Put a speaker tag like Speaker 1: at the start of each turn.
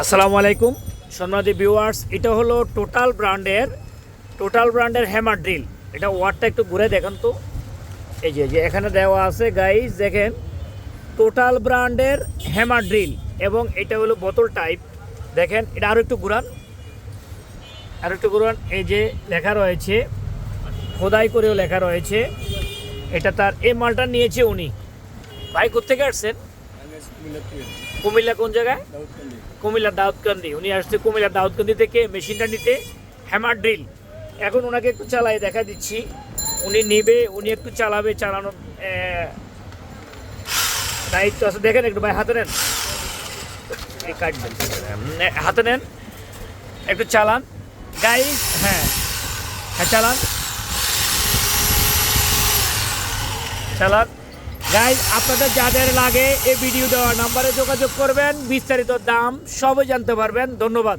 Speaker 1: আসসালামু আলাইকুম। সম্মানিত ভিউয়ার্স এটা হলো টোটাল ব্র্যান্ডের টোটাল ব্র্যান্ডের হ্যামার ড্রিল এটা ওয়ারটা একটু ঘুরে দেখেন তো। এই যে যে এখানে দেওয়া আছে গাইজ দেখেন টোটাল ব্র্যান্ডের হ্যামার ড্রিল এবং এটা হলো বোতল টাইপ দেখেন, এটা আরও একটু ঘুরান। আরও একটু ঘুরান। এই যে লেখা রয়েছে, খোদাই করেও লেখা রয়েছে, এটা তার এই মালটা নিয়েছে উনি। ভাই কোথেকে আসছেন? কুমিল্লা কোন জায়গায়? কুমিল্লা দাউদকান্দি। উনি আসছে কুমিল্লা দাউদকান্দি থেকে মেশিনটা নিতে হ্যামার ড্রিল। এখন ওনাকে একটু চালাই দেখা দিচ্ছি। উনি নেবে উনি একটু চালাবে চালানো আহ, দায়িত্ব আছে। দেখেন একটু ভাই হাতে নেন। কাটবেন হাতে নেন। একটু চালান। গাই হ্যাঁ। হ্যাঁ চালান। চালান। গাইজ আপনাদের যাদের লাগে এই ভিডিও দেওয়া নাম্বারে যোগাযোগ করবেন, বিস্তারিত দাম সবই জানতে পারবেন। ধন্যবাদ।